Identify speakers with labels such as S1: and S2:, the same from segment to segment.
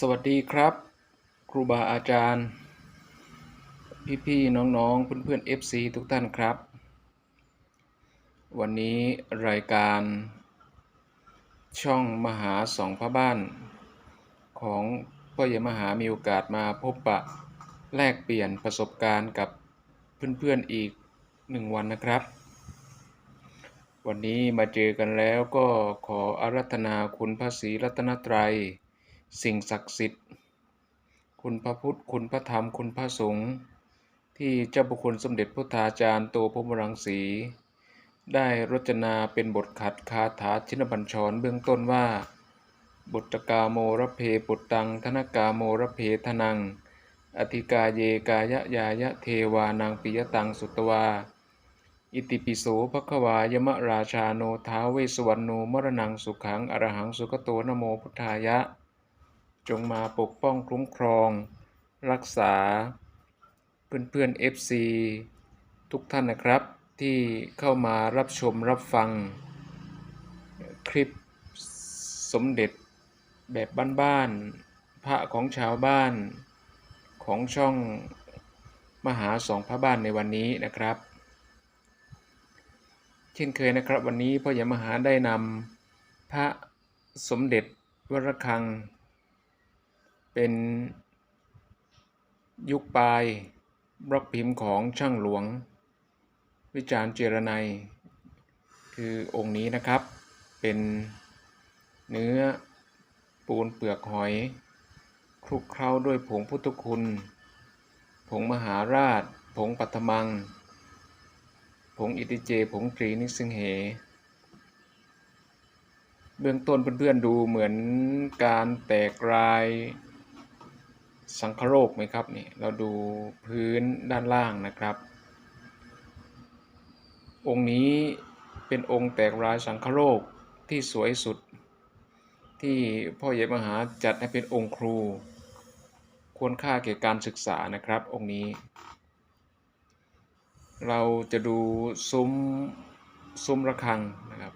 S1: สวัสดีครับ ครูบาอาจารย์ พี่ๆน้องๆ เพื่อนๆ FC ทุกท่านครับ วันนี้รายการ ช่องมหาสองพระบ้าน ของพ่อใหญ่มหามีโอกาสมาพบปะแลกเปลี่ยนประสบการณ์กับเพื่อนๆอีกหนึ่งวันนะครับ วันนี้มาเจอกันแล้วก็ขออารัธนาคุณพระศรีรัตนตรัย สิ่งศักดิ์สิทธิ์ คุณพระพุทธ คุณพระธรรม คุณพระสงฆ์ ที่เจ้าบุคคลสมเด็จพุทธาจารย์โตพรหมรังสี ได้รจนาเป็นบทขัดคาถาชินบัญชรเบื้องต้นว่า บุตรกาโมระเพปุตตัง ธนกาโมระเพทนัง อธิกาเยกายะยายะเทวานางปิยตังสุตวา อิติปิโสภควายมะราชาโนท้าวเวสวรรณโนมรณังสุขังอรหังสุขโตนโมพุทธายะ จงมาปกป้องคุ้มครอง รักษา เพื่อนๆ FC ทุกท่านนะครับที่เข้ามารับชมรับฟัง คลิปสมเด็จแบบบ้านๆพระของชาวบ้านของช่องมหาสองพระบ้านในวันนี้นะครับ เช่นเคยนะครับวันนี้พ่อใหญ่มหาได้นำพระสมเด็จวรคัง เป็นยุคปลายบล็อกพิมพ์ของช่างหลวง วิจารณ์เจรไนยคือองค์นี้นะครับ เป็นเนื้อปูนเปลือกหอย คลุกเคล้าด้วยผงพุทธคุณ ผงมหาราช ผงปัทมัง ผงอิติเจ ผงตรีนิสิงเห เบื้องต้นเพื่อนๆดูเหมือนการแตกราย สังคโรคไหมครับนี่เราดูพื้นด้านล่างนะครับ องค์นี้เป็นองค์แตกรายสังคโรคที่สวยสุด ที่พ่อใหญ่มหาจัดให้เป็นองค์ครู ควรค่าแก่การศึกษานะครับ องค์นี้ เราจะดูซุ้มซุ้มระฆังนะครับ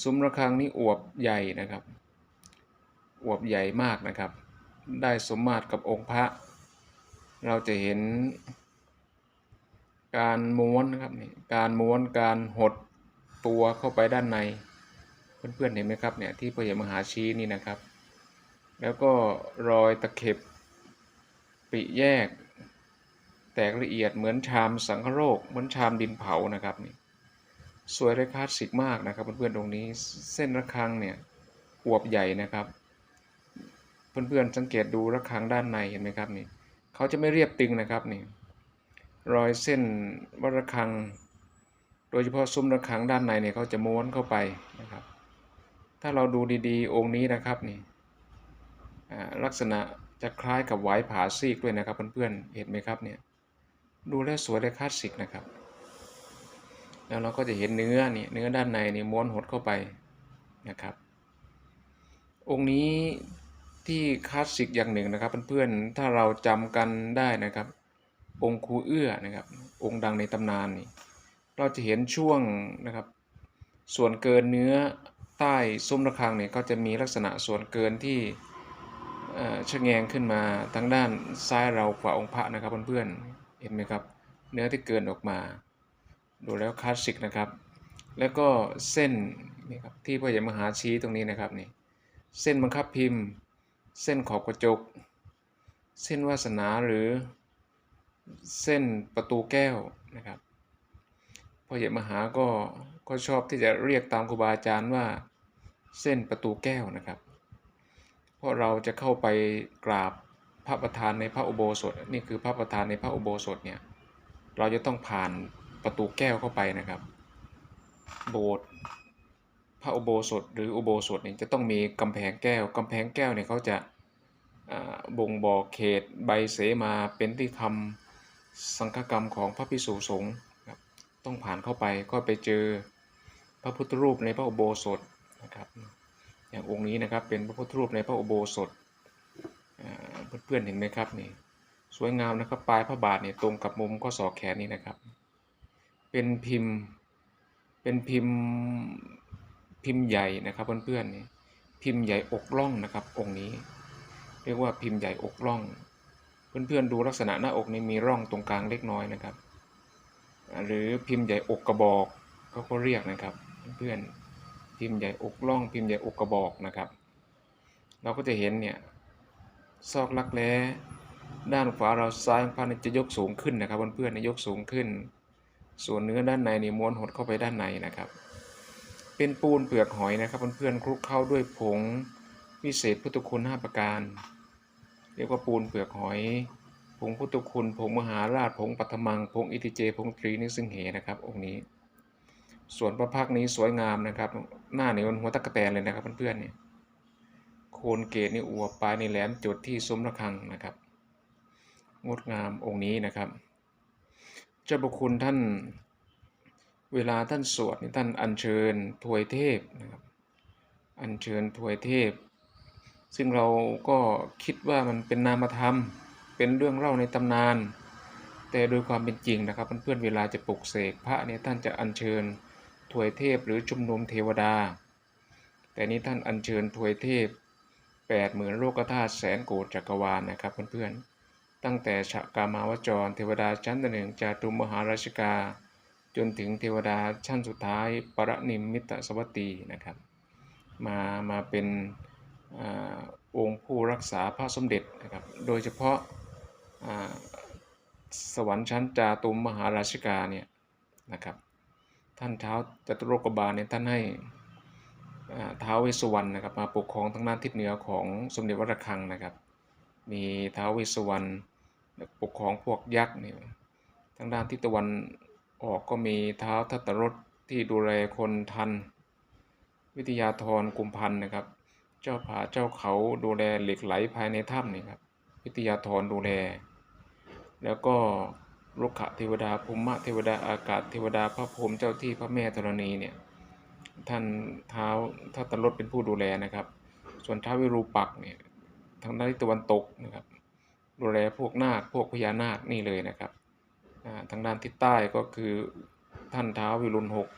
S1: ซุ้มระฆังนี่อวบใหญ่นะครับอวบใหญ่มากนะครับ ได้สมมาตรกับองค์พระ เราจะเห็น การม้วนนะครับนี่การม้วนการหดตัวเข้าไปด้านใน เพื่อนๆเห็นไหมครับเนี่ยที่พระยมหาชี้นี่นะครับ แล้วก็รอยตะเข็บปิแยก แตกละเอียดเหมือนชามสังคโรคเหมือนชามดินเผานะครับนี่สวยและคลาสสิกมากนะครับเพื่อนๆตรงนี้เส้นระฆังเนี่ยอวบใหญ่นะครับ เพื่อนๆสังเกตดูระฆังด้านในเห็นไหมครับนี่เขาจะไม่เรียบตึงนะครับนี่รอยเส้นวัดระฆัง โดยเฉพาะซุ้มระฆังด้านในเนี่ยเขาจะม้วนเข้าไปนะครับ ถ้าเราดูดีๆ องค์นี้นะครับนี่ลักษณะจะคล้ายกับไหวผาซีกด้วยนะครับเพื่อนๆเห็นไหมครับเนี่ยดูแล้วสวยและคลาสสิกนะครับ แล้วเราก็จะเห็นเนื้อนี่เนื้อด้านในนี่ม้วนหดเข้าไปนะครับ องค์นี้ ที่คลาสสิกอย่างหนึ่งนะครับ เพื่อนๆ ถ้าเราจำกันได้นะครับ องค์ครูเอื้อนะครับ องค์ดังในตำนานนี่เราจะเห็นช่วงนะครับ ส่วนเกินเนื้อใต้ซุ้มระฆังเนี่ยก็จะมีลักษณะส่วนเกินที่ชะแงงขึ้นมาทางด้านซ้ายเราขวาองค์พระนะครับเพื่อนๆเห็นไหมครับ เนื้อที่เกินออกมา ดูแล้วคลาสสิกนะครับ แล้วก็เส้นนี่ครับที่พ่อใหญ่มหาชี้ตรงนี้นะครับนี่เส้นบังคับพิมพ์ เส้นขอบกระจก เส้นวาสนาหรือเส้นประตูแก้วนะครับพ่อใหญ่มหาก็ก็ชอบที่จะเรียกตามครูบาอาจารย์ว่าเส้นประตูแก้วนะครับ เพราะเราจะเข้าไปกราบพระประธานในพระอุโบสถ นี่คือพระประธานในพระอุโบสถเนี่ยเราจะต้องผ่านประตูแก้วเข้าไปนะครับ โบสถ์ พระอุโบสถหรืออุโบสถเนี่ยจะต้องมีกำแพงแก้วกำแพงแก้วเนี่ยเขาจะบ่งบอกเขตใบเสมาเป็นที่ทำสังฆกรรมของพระภิกษุสงฆ์ครับต้องผ่านเข้าไปก็ไปเจอพระพุทธรูปในพระอุโบสถนะครับอย่างองค์นี้นะครับเป็นพระพุทธรูปในพระอุโบสถเพื่อนๆเห็นไหมครับนี่สวยงามนะครับปลายพระบาทเนี่ยตรงกับมุมข้อศอกแขนนี้นะครับ เป็นพิมพ์เป็นพิมพ์ พิมพ์ใหญ่นะครับเพื่อนๆนี่พิมพ์ใหญ่อกล่องนะครับ องค์นี้ เรียกว่าพิมพ์ใหญ่อกร่อง เพื่อนๆดูลักษณะหน้าอกนี้มีร่องตรงกลางเล็กน้อยนะครับ หรือพิมพ์ใหญ่อกกระบอกเขาก็เรียกนะครับ เพื่อนๆพิมพ์ใหญ่อกร่อง พิมพ์ใหญ่อกกระบอกนะครับ เราก็จะเห็นเนี่ยซอกรักแร้ด้านขวาเราซ้ายพระเนี่ยจะยกสูงขึ้นนะครับเพื่อนๆเนี่ยยกสูงขึ้น ส่วนเนื้อด้านในนี่ม้วนหดเข้าไปด้านในนะครับ เป็นปูนเปลือกหอยนะครับเพื่อนๆคลุกเข้าด้วยผงวิเศษพุทธคุณ5ประการ เรียกว่าปูนเปลือกหอยผงพุทธคุณผงมหาราชผงปัทมังผงอิติเจผงตรีนิซึ่งเหนะครับ องค์นี้ ส่วนพระพักนี้สวยงามนะครับ หน้าเนี่ยมันหัวตะกะแตนเลยนะครับเพื่อนๆเนี่ยโคนเกตนี่อวบปลายในแหลมจุดที่ซุ้มระฆังนะครับงดงามองค์นี้นะครับ เจ้าบุคุณท่าน เวลาท่านสวดนี่ท่านอัญเชิญถวยเทพนะครับอัญเชิญถวยเทพ ซึ่งเราก็คิดว่ามันเป็นนามธรรม เป็นเรื่องเล่าในตำนาน แต่โดยความเป็นจริงนะครับเพื่อนๆเวลาจะปลุกเสกพระเนี่ยท่านจะอัญเชิญถวยเทพหรือชุมนุมเทวดา แต่นี้ท่านอัญเชิญถวยเทพแปดหมื่นโลกธาตุแสนโกฏจักรวาลนะครับเพื่อนๆตั้งแต่ชะกามาวจร เทวดาชั้นหนึ่งจาตุมมหาราชิกา จนถึงเทวดาชั้นสุดท้าย ปรนิมมิตสวัตตีนะครับ มามาเป็นอองค์ผู้รักษาพระสมเด็จนะครับ โดยเฉพาะสวรรค์ชั้นจาตุมมหาราชิกาเนี่ยนะครับ ท่านเท้าจตุโลกบาลเนี่ยท่านให้อ่าท้าวเวสวรรณนะครับมาปกครองทางด้านทิศเหนือของสมเด็จวัดระฆังนะครับ มีท้าวเวสวรรณปกครองพวกยักษ์เนี่ยทางด้านทิศตะวัน ออกก็มีท้าวทัตตรสที่ดูแลคนทัน วิทยาธรกุมพันธ์นะครับ เจ้าผาเจ้าเขาดูแลเหล็กไหลภายในถ้ำนี่ครับ วิทยาธรดูแล แล้วก็รุกขะเทวดาภูมิเทวดาอากาศเทวดาพระพรหมเจ้าที่พระแม่ธรณีเนี่ยท่านเท้าทัตตรสเป็นผู้ดูแลนะครับ ส่วนท้าวิรูปักษ์เนี่ยทางด้านตะวันตกนะครับ ดูแลพวกนาคพวกพญานาคนี่เลยนะครับ ทางด้านทิศใต้ก็คือท่านท้าววิรุณหก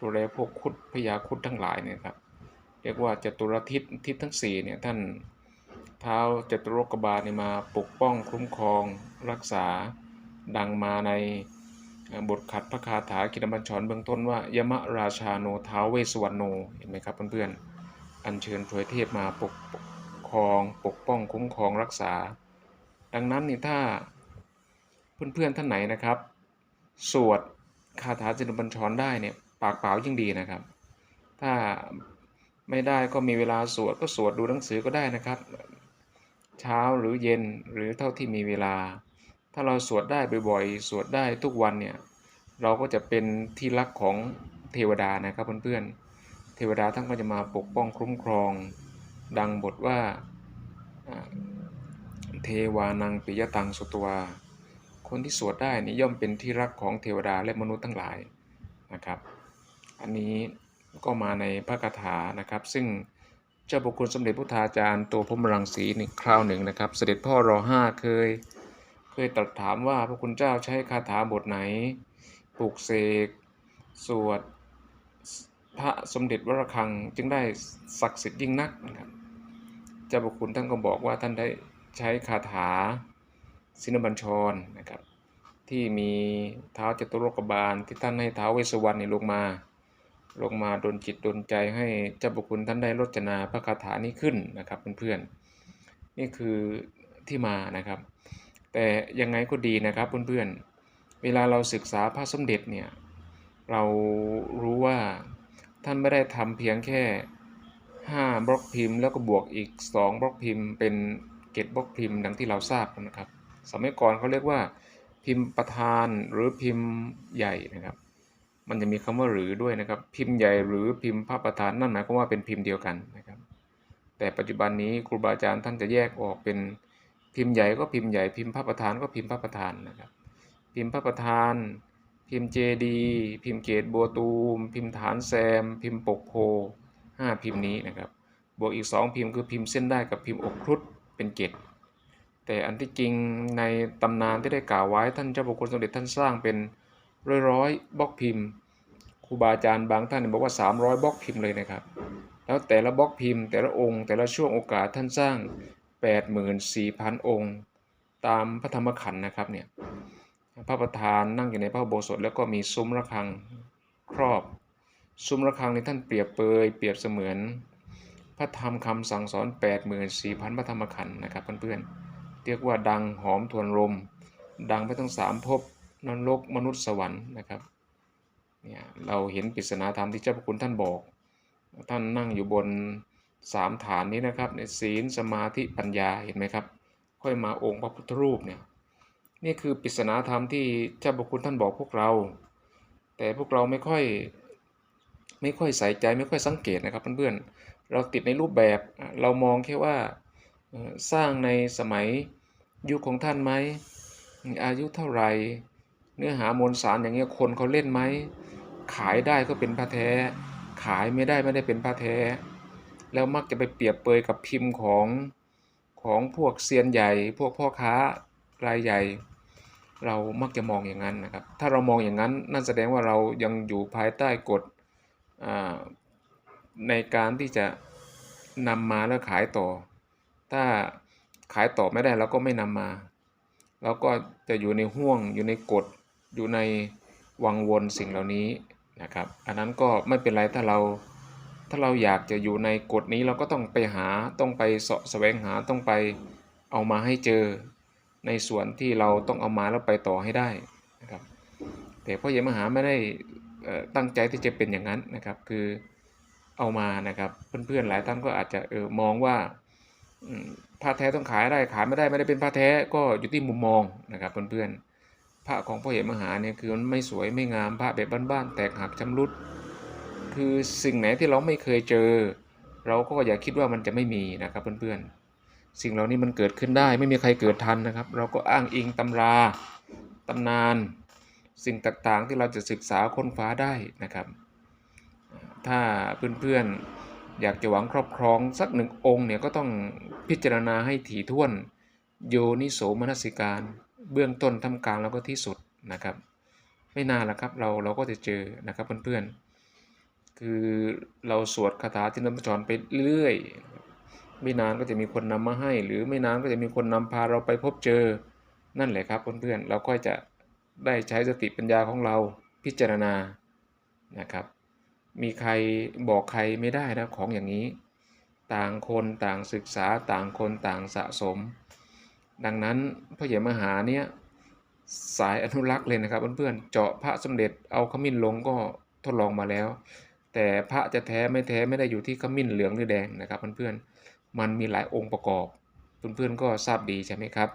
S1: ดูแลพวกคุดพญาคุดทั้งหลายเนี่ยครับเรียกว่าจตุรทิศทิศทั้งสี่เนี่ยท่านเท้าจตุรกบาลเนี่ยมาปกป้องคุ้มครองรักษาดังมาในบทขัดพระคาถากินบัญชรเบื้องต้นว่ายมราชาโนท้าเวสวรรณโนเห็นไหมครับเพื่อนๆอัญเชิญถวยเทพมาปกปกครองปกป้องคุ้มครองรักษา ดังนั้นนี่ถ้า เพื่อนๆท่านไหนนะครับ สวดคาถาจินบัญชรได้เนี่ยปากเปล่ายิ่งดีนะครับ ถ้าไม่ได้ก็มีเวลาสวดก็สวดดูหนังสือก็ได้นะครับ เช้าหรือเย็นหรือเท่าที่มีเวลา ถ้าเราสวดได้บ่อยๆ สวดได้ทุกวันเนี่ยเราก็จะเป็นที่รักของเทวดานะครับเพื่อนๆ เทวดาท่านก็จะมาปกป้องคุ้มครอง ดังบทว่าเทวานังปิยตังสุตวา คนที่สวดได้นี่ย่อมเป็นที่รักของเทวดาและมนุษย์ทั้งหลายนะครับ อันนี้ก็มาในพระคาถานะครับ ซึ่งเจ้าบุคคลสมเด็จพุทธาจารย์ตัวพรมรังสีนี่คราวหนึ่งนะครับ เสด็จพ่อรอห้าเคย เคยตรัสถามว่าพระคุณเจ้าใช้คาถาบทไหนปลูกเสกสวดพระสมเด็จวรคังจึงได้ศักดิ์สิทธิ์ยิ่งนักนะครับ เจ้าบุคคลท่านก็บอกว่าท่านได้ใช้คาถา สินบัญชรนะครับที่มีเท้าจตุโลกบาลที่ท่านให้เท้าเวสวรรณนี่ลงมา ลงมาดนจิตดนใจให้เจ้าบุคคลท่านได้รจนาพระคาถานี้ขึ้นนะครับเพื่อนๆนี่คือที่มานะครับ แต่ยังไงก็ดีนะครับเพื่อนๆเวลาเราศึกษาพระสมเด็จเนี่ยเรารู้ว่าท่านไม่ได้ทำเพียงแค่ 5 บล็อกพิมพ์ แล้วก็บวกอีก 2 บล็อกพิมพ์ เป็นเกตบล็อกพิมพ์ดังที่เราทราบนะครับ สมัยก่อนเขาเรียกว่าพิมพ์ประธานหรือพิมพ์ใหญ่นะครับ มันจะมีคำว่าหรือด้วยนะครับ พิมพ์ใหญ่หรือพิมพ์พระประธานนั่นหมายความว่าเป็นพิมพ์เดียวกันนะครับ แต่ปัจจุบันนี้ครูบาอาจารย์ท่านจะแยกออกเป็นพิมพ์ใหญ่ก็พิมพ์ใหญ่พิมพ์พระประธานก็พิมพ์พระประธานนะครับ พิมพ์พระประธาน พิมพ์เจดีพิมพ์เกตบัวตูม พิมพ์ฐานแซม พิมพ์ปกโพห้าพิมพ์นี้นะครับ บวกอีกสองพิมพ์คือพิมพ์เส้นได้กับพิมพ์อกครุฑเป็นเกต แต่อันที่จริงในตำนานที่ได้กล่าวไว้ท่านเจ้าบุคคลสมเด็จท่านสร้างเป็นร้อยร้อยๆบล็อกพิมพ์ครูบาอาจารย์บางท่านบอกว่า 300บล็อกพิมพ์เลยนะครับ แล้วแต่ละบล็อกพิมพ์ แต่ละองค์ แต่ละช่วงโอกาสท่านสร้าง 84,000 องค์ ตามพระธรรมขันธ์นะครับเนี่ยพระประธานนั่งอยู่ในพระโบสถแล้วก็มีซุ้มระฆังครอบ ซุ้มระฆังในท่านเปรียบเปยเปรียบเสมือน พระธรรมคำสั่งสอน 84,000 พระธรรมขันธ์นะครับเพื่อนๆ เรียกว่าดังหอมทวนลม ดังไปทั้งสามภพนรกมนุษย์สวรรค์นะครับเนี่ยเราเห็นปริศนาธรรมที่เจ้าพระคุณท่านบอก ท่านนั่งอยู่บนสามฐานนี้นะครับ ในศีลสมาธิปัญญาเห็นไหมครับ ค่อยมาองค์พระพุทธรูปเนี่ยนี่คือปริศนาธรรมที่เจ้าพระคุณท่านบอกพวกเรา แต่พวกเราไม่ค่อยไม่ค่อยใส่ใจไม่ค่อยสังเกตนะครับเพื่อนๆเราติดในรูปแบบเรามองแค่ว่า สร้างในสมัยยุคของท่านไหมอายุเท่าไหร่ เนื้อหามวลสารอย่างเงี้ยคนเขาเล่นไหมขายได้ก็เป็นพระแท้ ขายไม่ได้ไม่ได้เป็นพระแท้ แล้วมักจะไปเปรียบเปยกับพิมพ์ของของพวกเซียนใหญ่ พวกพ่อค้ารายใหญ่ เรามักจะมองอย่างนั้นนะครับ ถ้าเรามองอย่างนั้นนั่นแสดงว่าเรายังอยู่ภายใต้กฎในการที่จะนำมาแล้วขายต่อ ถ้าขายต่อไม่ได้เราก็ไม่นำมาเราก็จะอยู่ในห่วง อยู่ในกฎ อยู่ในวังวนสิ่งเหล่านี้นะครับ อันนั้นก็ไม่เป็นไรถ้าเราถ้าเราอยากจะอยู่ในกฎนี้เราก็ต้องไปหาต้องไปเสาะแสวงหาต้องไปเอามาให้เจอ ในส่วนที่เราต้องเอามาแล้วไปต่อให้ได้นะครับแต่พ่อเยมหาไม่ได้ตั้งใจที่จะเป็นอย่างนั้นนะครับ คือเอามานะครับเพื่อนๆหลายท่านก็อาจจะเออมองว่า ผ้าแท้ต้องขายได้ขายไม่ได้ไม่ได้เป็นผ้าแท้ก็อยู่ที่มุมมองนะครับเพื่อนๆพระของพ่อเหมหาเนี่ยคือมันไม่สวยไม่งามพระแบบบ้านๆแตกหักชำรุด คือสิ่งไหนที่เราไม่เคยเจอ เราก็อย่าคิดว่ามันจะไม่มีนะครับเพื่อนๆสิ่งเหล่านี้มันเกิดขึ้นได้ไม่มีใครเกิดทันนะครับ เราก็อ้างอิงตำราตำนาน สิ่งต่างๆที่เราจะศึกษาค้นคว้าได้นะครับ ถ้าเพื่อนๆ อยากจะหวังครอบครองสักหนึ่งองค์เนี่ยก็ต้องพิจารณาให้ถี่ถ้วน โยนิโสมนสิการ เบื้องต้นทำกลางแล้วก็ที่สุดนะครับ ไม่นานล้วครับเราเราก็จะเจอนะครับเพื่อนๆ คือเราสวดคาถาจินตมจรไปเรื่อยไม่นานก็จะมีคนนำมาให้ หรือไม่นานก็จะมีคนนำพาเราไปพบเจอนั่นแหละครับเพื่อนๆเราก็จะได้ใช้สติปัญญาของเราพิจารณานะครับ มีใครบอกใครไม่ได้นะของอย่างนี้ ต่างคนต่างศึกษาต่างคนต่างสะสม ดังนั้นพระเหยมหาเนี่ยสายอนุรักษ์เลยนะครับเพื่อนๆเจาะพระสมเด็จเอาขมิ้นลงก็ทดลองมาแล้ว แต่พระจะแท้ไม่แท้ไม่ได้อยู่ที่ขมิ้นเหลืองหรือแดงนะครับเพื่อนๆมันมีหลายองค์ประกอบ เพื่อนๆก็ทราบดีใช่ไหมครับ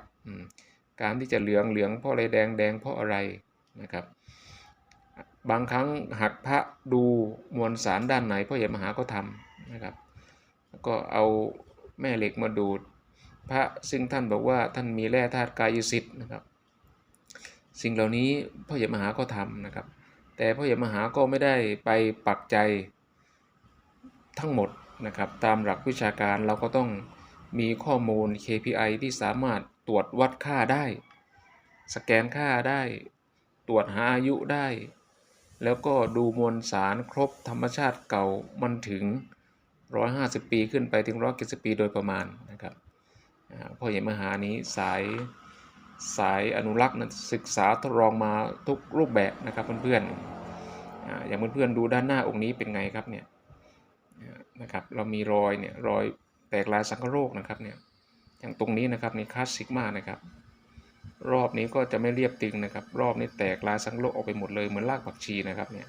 S1: การที่จะเหลืองเหลืองเพราะอะไรแดงแดงเพราะอะไรนะครับ บางครั้งหักพระดู วลสารด้านไหนพ่อใหญ่มหาก็ทำนะครับ แล้วก็เอาแม่เหล็กมาดูด พระซึ่งท่านบอกว่าท่านมีแร่ธาตุกายสิทธิ์นะครับ สิ่งเหล่านี้พ่อใหญ่มหาก็ทำนะครับ แต่พ่อใหญ่มหาก็ไม่ได้ไปปักใจทั้งหมดนะครับ ตามหลักวิชาการเราก็ต้องมีข้อมูล KPI ที่สามารถตรวจวัดค่าได้ สแกนค่าได้ ตรวจหาอายุได้ แล้วก็ดูมวลสารครบธรรมชาติเก่ามันถึง 150 ปีขึ้นไปถึง170ปีโดยประมาณนะครับพ่อใหญ่มหานี้สายสายอนุรักษ์นะศึกษาทดลองมาทุกรูปแบบนะครับเพื่อนๆอย่างเพื่อนๆดูด้านหน้าองค์นี้เป็นไงครับเนี่ยนะครับเรามีรอยเนี่ยรอยแตกลายสังคโรคนะครับเนี่ยอย่างตรงนี้นะครับนี่คลาสสิกมากนะครับ รอบนี้ก็จะไม่เรียบตึงนะครับ รอบนี้แตกลายสังโลกออกไปหมดเลยเหมือนรากผักชีนะครับเนี่ย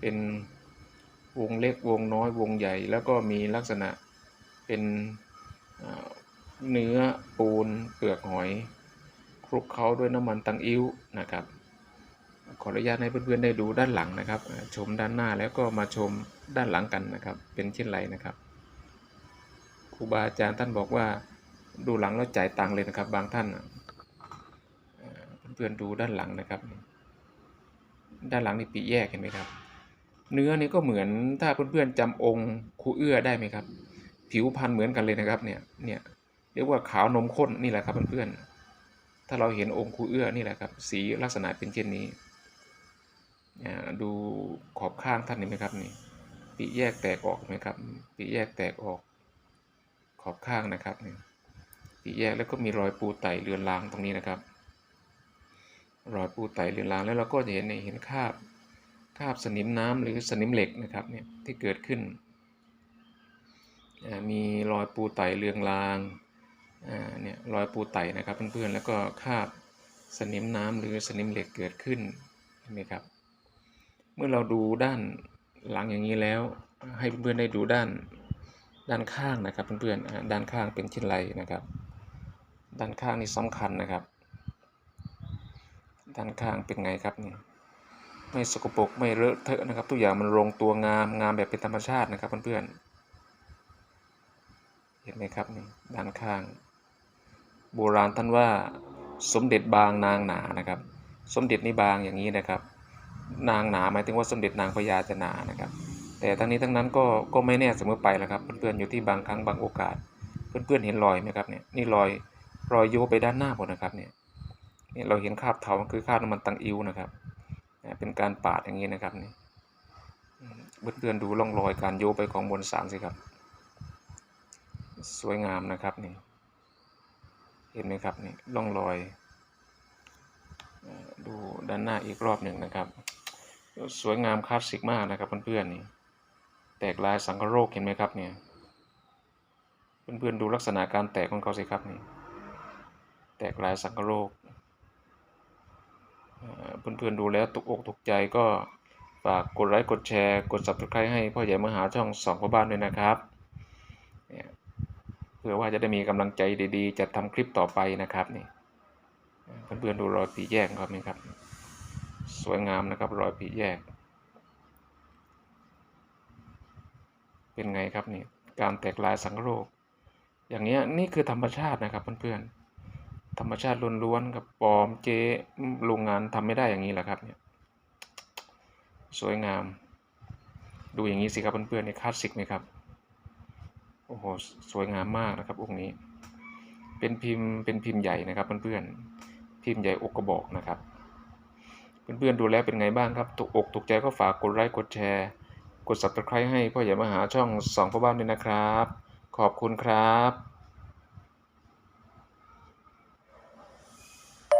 S1: เป็นวงเล็กวงน้อยวงใหญ่ แล้วก็มีลักษณะเป็นเนื้อปูนเปลือกหอยคลุกเคล้าด้วยน้ำมันตังอิ้วนะครับ ขออนุญาตให้เพื่อนๆได้ดูด้านหลังนะครับ ชมด้านหน้าแล้วก็มาชมด้านหลังกันนะครับ เป็นเช่นไรนะครับครูบาอาจารย์ท่านบอกว่าดูหลังแล้วจ่ายตังค์เลยนะครับ บางท่าน พื่อนๆดูด้านหลังนะครับ ด้านหลังนี่ปีแยกเห็นไหมครับ เนื้อนี่ก็เหมือนถ้าเพื่อนๆจำองค์ครูเอื้อได้ไหมครับ ผิวพรรณเหมือนกันเลยนะครับเนี่ยเนี่ยเรียกว่าขาวนมข้นนี่แหละครับเพื่อนๆถ้าเราเห็นองค์ครูเอื้อนี่แหละครับ สีลักษณะเป็นเช่นนี้ดูขอบข้างท่านเห็นไหมครับนี่ปีแยกแตกออกไหมครับปีแยกแตกออก ขอบข้างนะครับนี่ปีแยกแล้วก็มีรอยปูไตเรือนรางตรงนี้นะครับ รอยปูไตเรือนรางแล้วเราก็จะเห็นเห็นคาบคาบสนิมน้ำหรือสนิมเหล็กนะครับเนี่ยที่เกิดขึ้น มีรอยปูไตเรืองรางเนี่ยรอยปูไตนะครับเพื่อนๆแล้วก็คาบสนิมน้ำหรือสนิมเหล็กเกิดขึ้นเห็นไหมครับ เมื่อเราดูด้านหลังอย่างนี้แล้ว ให้เพื่อนๆได้ดูด้านด้านข้างนะครับเพื่อนๆอ่าด้านข้างเป็นเช่นไรนะครับ ด้านข้างนี่สำคัญนะครับ ด้านข้างเป็นไงครับนี่ไม่สกปรกไม่เลอะเทอะนะครับ ทุกอย่างมันลงตัวงามงามแบบเป็นธรรมชาตินะครับเพื่อนๆเห็นไหมครับนี่ด้านข้าง โบราณท่านว่าสมเด็จบางนางหนานะครับ สมเด็จนี่บางอย่างนี้นะครับ นางหนาหมายถึงว่าสมเด็จนางพญาจะหนานะครับ แต่ทั้งนี้ทั้งนั้นก็ก็ไม่แน่เสมอไปแล้วครับเพื่อนๆอยู่ที่บางครั้งบางโอกาส เพื่อนๆเห็นรอยไหมครับเนี่ยนี่รอยรอยโยไปด้านหน้าหมดนะครับเนี่ย นี่เราเห็นคราบเทาคือคราบน้ำมันตังอิ้วนะครับ เป็นการปาดอย่างนี้นะครับนี่เพื่อนๆดูร่องรอยการโยไปของบนสารสิครับ สวยงามนะครับนี่ เห็นไหมครับนี่ร่องรอย ดูด้านหน้าอีกรอบหนึ่งนะครับ สวยงามคลาสสิกมากนะครับเพื่อนๆนี่ แตกลายสังคโรคเห็นไหมครับเนี่ยเพื่อนๆดูลักษณะการแตกของเขาสิครับนี่ แตกลายสังคโรค เพื่อนๆดูแล้วตกอกตกใจก็ฝากกดไลค์กดแชร์ กด subscribe ให้พ่อใหญ่มหาช่องสองพ่อบ้านด้วยนะครับเนี่ยเพื่อว่าจะได้มีกำลังใจดีๆ จะทำคลิปต่อไปนะครับนี่เพื่อนๆดูรอยปีแยกของครับนี่ครับ สวยงามนะครับรอยปีแยก เป็นไงครับนี่การแตกลายสังโรค อย่างเงี้ยนี่คือธรรมชาตินะครับเพื่อนๆ ธรรมชาติล้วนๆกับปลอมเจ๊โรงงานทำไม่ได้อย่างนี้แหละครับเนี่ยสวยงาม ดูอย่างนี้สิครับเพื่อนๆนี่คลาสสิกไหมครับโอ้โหสวยงามมากนะครับองค์นี้ เป็นพิมพ์เป็นพิมพ์ใหญ่นะครับเพื่อนๆพิมพ์ใหญ่อกกระบอกนะครับ เพื่อนๆดูแล้วเป็นไงบ้างครับถูกอกถูกใจก็ฝากกดไลค์กดแชร์ กด subscribe ให้พ่อใหญ่มาหาช่องสองพ่อบ้านด้วยนะครับ ขอบคุณครับ